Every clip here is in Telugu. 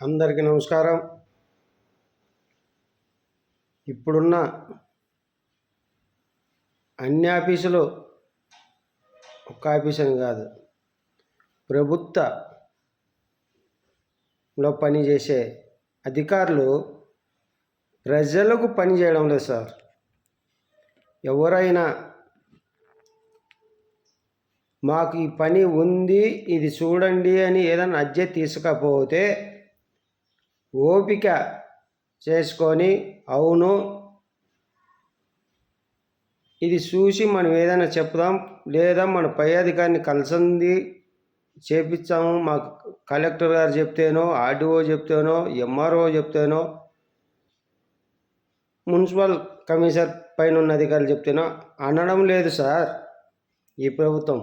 అందరికీ నమస్కారం. ఇప్పుడున్న అన్ని ఆఫీసులు ఒక్క ఆఫీస్ అని కాదు ప్రభుత్వలో పనిచేసే అధికారులు ప్రజలకు పని చేయడం లేదు సార్. ఎవరైనా మాకు ఈ పని ఉంది ఇది చూడండి అని ఏదైనా అద్దె తీసుకపోతే ఓపిక చేసుకొని అవును. ఇది చూసి మనం ఏదైనా చెప్దాం లేదా మన పై అధికారిని కలిసింది చేపించాము మాకు కలెక్టర్ గారు చెప్తేనో ఆర్డీఓ చెప్తేనో ఎంఆర్ఓ చెప్తేనో మున్సిపల్ కమిషనర్ పైన ఉన్న అధికారులు చెప్తేనో అనడం లేదు సార్ ఈ ప్రభుత్వం.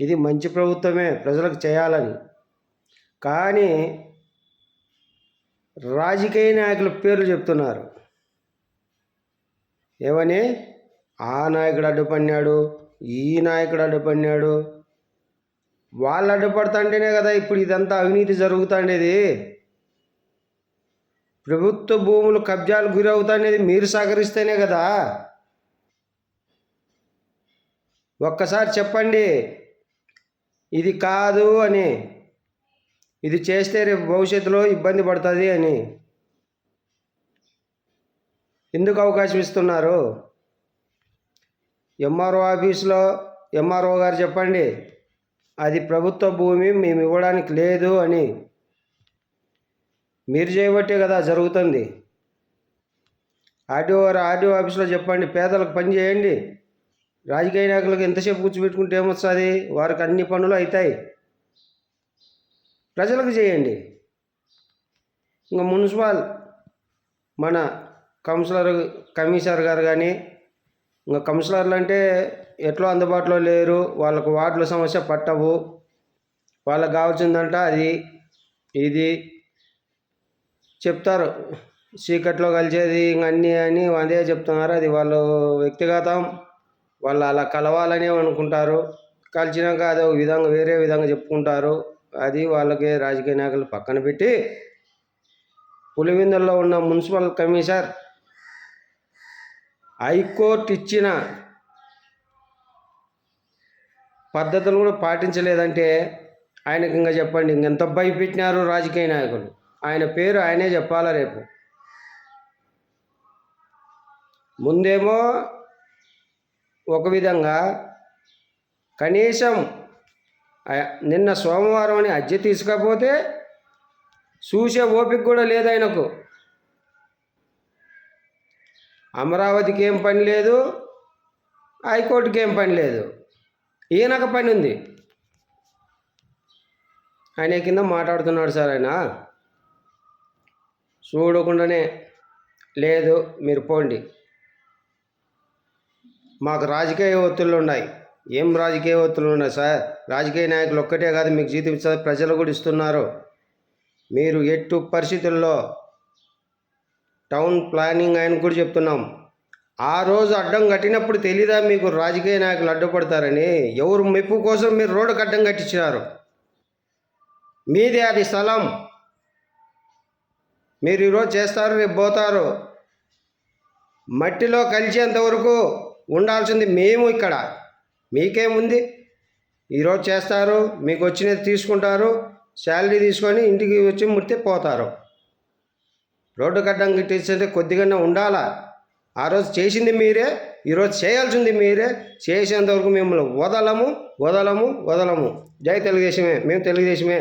ఇది మంచి ప్రభుత్వమే ప్రజలకు చేయాలని. కానీ రాజకీయ నాయకుల పేర్లు చెప్తున్నారు. ఏమని? ఆ నాయకుడు అడ్డుపడినాడు ఈ నాయకుడు అడ్డుపడినాడు. వాళ్ళు అడ్డుపడుతుంటేనే కదా ఇప్పుడు ఇదంతా అవినీతి జరుగుతుండేది. ప్రభుత్వ భూములు కబ్జాలు గురవుతానేది మీరు సహకరిస్తేనే కదా. ఒక్కసారి చెప్పండి. ఇది కాదు అని. ఇది చేస్తే రేపు భవిష్యత్తులో ఇబ్బంది పడుతుంది అని. ఎందుకు అవకాశం ఇస్తున్నారు? ఎంఆర్ఓ ఆఫీస్లో ఎంఆర్ఓ గారు చెప్పండి. అది ప్రభుత్వ భూమి మేము ఇవ్వడానికి లేదు అని. మీరు చేయబట్టే కదా జరుగుతుంది. ఆర్డీఓ గారు ఆర్డీఓ ఆఫీస్లో చెప్పండి. పేదలకు పని చేయండి. రాజకీయ నాయకులకు ఎంతసేపు కూర్చోబెట్టుకుంటే ఏమొస్తుంది? వారికి అన్ని పనులు అవుతాయి ప్రజలకు చేయండి. ఇంకా మున్సిపల్ మన కౌన్సిలర్ కమిషనర్ గారు కానీ ఇంకా కౌన్సిలర్లు అంటే ఎట్లా అందుబాటులో లేరు వాళ్ళకు వార్డుల సమస్య పట్టవు. వాళ్ళకి కావాల్సిందంట అది ఇది చెప్తారు. చీకట్లో కలిసేది ఇంక అన్నీ అని అదే చెప్తున్నారు. అది వాళ్ళు వ్యక్తిగతం వాళ్ళు అలా కలవాలని అనుకుంటారు. కలిసినాక అదో విధంగా వేరే విధంగా చెప్పుకుంటారు. అది వాళ్ళకి రాజకీయ నాయకులు పక్కన పెట్టి పులివెందుల్లో ఉన్న మున్సిపల్ కమిషనర్ హైకోర్టు ఇచ్చిన పద్ధతులు కూడా పాటించలేదంటే ఆయనకి ఇంకా చెప్పండి ఇంకెంత భయపెట్టినారు రాజకీయ నాయకులు? ఆయన పేరు ఆయనే చెప్పాలా రేపు? ముందేమో ఒక విధంగా కనీసం నిన్న సోమవారం అని అద్దె తీసుకపోతే చూసే ఓపిక కూడా లేదు ఆయనకు. అమరావతికి ఏం పని లేదు హైకోర్టుకి ఏం పని లేదు. ఈయనకు పని ఉంది. ఆయన కింద మాట్లాడుతున్నాడు సార్ ఆయన? చూడకుండానే లేదు మీరు పోండి. మాకు రాజకీయ ఒత్తిళ్ళు ఉన్నాయి. ఏం రాజకీయ ఒత్తిళ్ళు ఉన్నాయి సార్? రాజకీయ నాయకులు ఒక్కటే కాదు మీకు జీతం ఇస్తారు ప్రజలు కూడా ఇస్తున్నారు. మీరు ఎట్టు పరిస్థితుల్లో టౌన్ ప్లానింగ్ ఆయన కూడా చెప్తున్నాం. ఆ రోజు అడ్డం కట్టినప్పుడు తెలీదా మీకు రాజకీయ నాయకులు అడ్డుపడతారని? ఎవరు మెప్పు కోసం మీరు రోడ్డుకు అడ్డం కట్టించినారు? మీదే అది స్థలం. మీరు ఈరోజు చేస్తారు రేపు పోతారు. మట్టిలో కలిసేంత వరకు ఉండాల్సింది మేము ఇక్కడ. మీకేముంది ఈరోజు చేస్తారు మీకు వచ్చినది తీసుకుంటారు శాలరీ తీసుకొని ఇంటికి వచ్చి ముడితే పోతారు. రోడ్డు గడ్డం గిట్టించే కొద్దిగానే ఉండాలా? ఆ రోజు చేసింది మీరే ఈరోజు చేయాల్సింది మీరే చేసేంతవరకు మిమ్మల్ని వదలము వదలము వదలము. జై తెలుగుదేశమే మేము తెలుగుదేశమే.